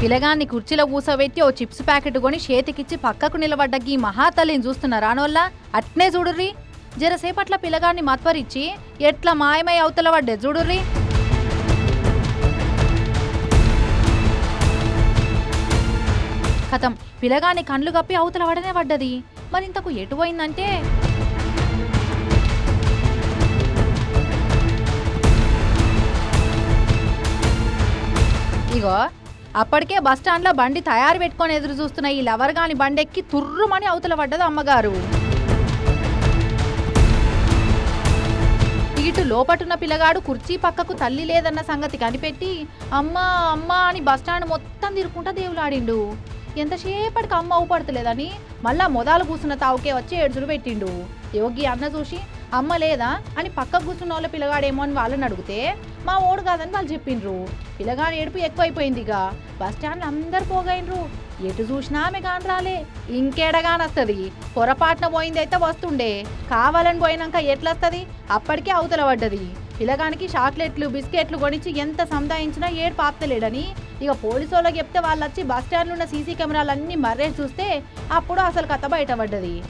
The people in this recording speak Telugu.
పిలగాన్ని కుర్చీలో కూసోబెట్టి ఓ చిప్స్ ప్యాకెట్ కొని చేతికిచ్చి పక్కకు నిలబడ్డ గీ మహాతల్లిని చూస్తున్న రానోళ్ళ అట్నే చూడుర్రి. జరసేపట్ల పిలగాన్ని మత్వరిచ్చి ఎట్లా మాయమై అవతల పడ్డే చూడుర్రి. కథం. పిలగాని కండ్లు కప్పి అవతల పడనే పడ్డది. మరింతకు ఎటు పోయిందంటే? ఇగో అప్పటికే బస్ స్టాండ్లో బండి తయారు పెట్టుకొని ఎదురు చూస్తున్న ఈ లవర్ గాని బండి ఎక్కి తుర్రుమని అవతల పడ్డది అమ్మగారు. ఇటు లోపటున్న పిల్లగాడు కుర్చీ పక్కకు తల్లి లేదన్న సంగతి కనిపెట్టి అమ్మా అమ్మా అని బస్టాండ్ మొత్తం తిరుక్కుంటా దేవులాడిండు. ఎంతసేపటికి అమ్మ అవుపడతలేదని మళ్ళా మొదలు కూర్చున్న తావుకే వచ్చి ఏడ్చులు పెట్టిండు. యోగి అన్న చూసి అమ్మ లేదా అని పక్క కూర్చున్న వాళ్ళ పిల్లగాడేమో అని వాళ్ళని అడిగితే మా ఓడు కాదని వాళ్ళు చెప్పిండ్రు. పిల్లగాడు ఏడుపు ఎక్కువైపోయింది ఇక. బస్ స్టాండ్ అందరు పోగైనరు ఎటు చూసినా ఆమె కాని రాలే. ఇంకేడగానొస్తుంది పొరపాటున పోయింది అయితే వస్తుండే. కావాలని పోయినాక ఎట్లొస్తుంది? అప్పటికే అవతల పడ్డది. పిల్లగానికి చాక్లెట్లు బిస్కెట్లు కొనిచ్చి ఎంత సంధాయించినా ఏడు పాపతలేడని ఇక పోలీసు వాళ్ళకి చెప్తే వాళ్ళు వచ్చి బస్ ఉన్న సీసీ కెమెరాలన్నీ మర్రేసి చూస్తే అప్పుడు అసలు కథ బయటపడ్డది.